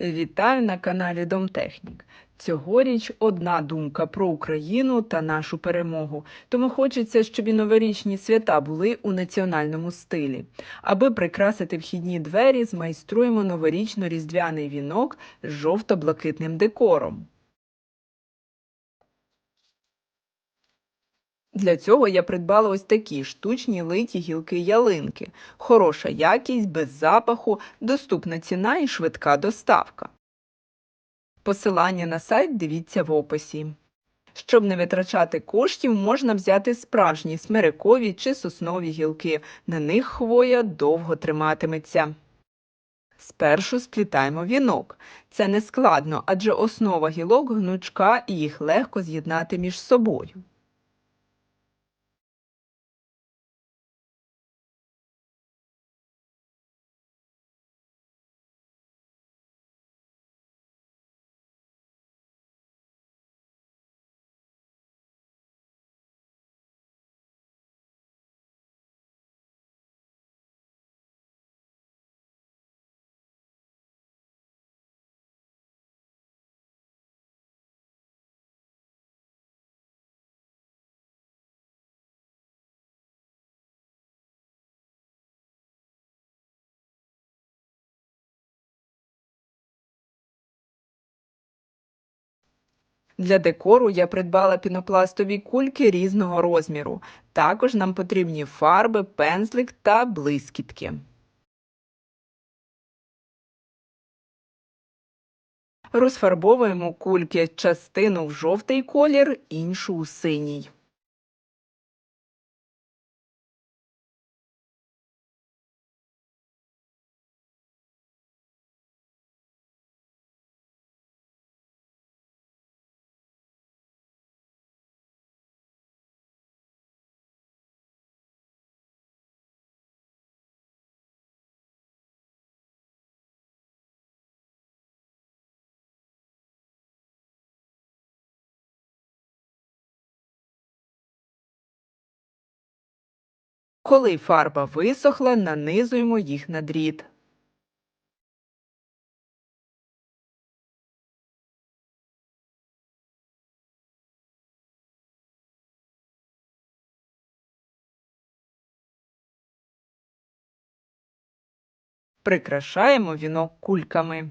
Вітаю на каналі Домтехнік. Цьогоріч одна думка про Україну та нашу перемогу. Тому хочеться, щоб і новорічні свята були у національному стилі. Аби прикрасити вхідні двері, змайструємо новорічно-різдвяний вінок з жовто-блакитним декором. Для цього я придбала ось такі штучні литі гілки ялинки. Хороша якість, без запаху, доступна ціна і швидка доставка. Посилання на сайт дивіться в описі. Щоб не витрачати коштів, можна взяти справжні смирикові чи соснові гілки. На них хвоя довго триматиметься. Спершу сплітаємо вінок. Це не складно, адже основа гілок гнучка і їх легко з'єднати між собою. Для декору я придбала пінопластові кульки різного розміру. Також нам потрібні фарби, пензлик та блискітки. Розфарбовуємо кульки частину в жовтий колір, іншу у синій. Коли фарба висохла, нанизуємо їх на дріт. Прикрашаємо вінок кульками.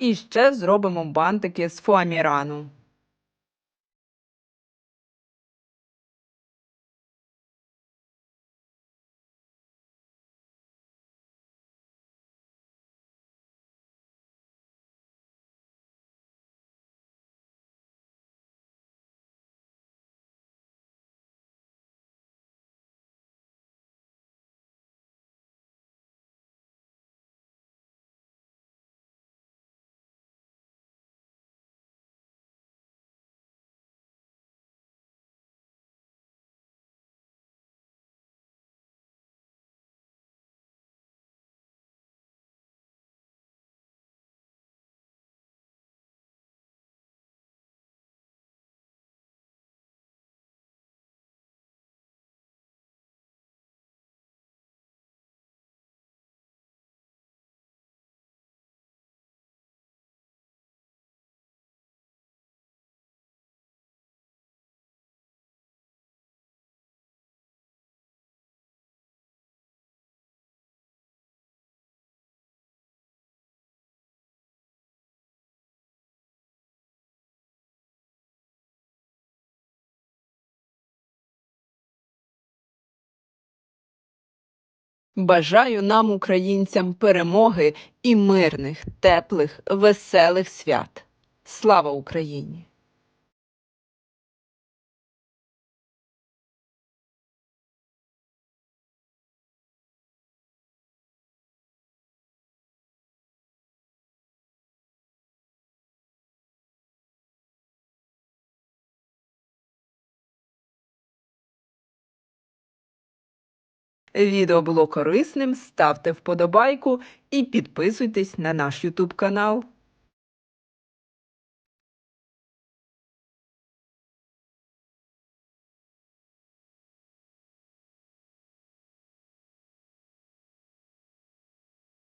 І ще зробимо бантики з фоамірану. Бажаю нам, українцям, перемоги і мирних, теплих, веселих свят. Слава Україні! Відео було корисним, ставте вподобайку і підписуйтесь на наш YouTube канал.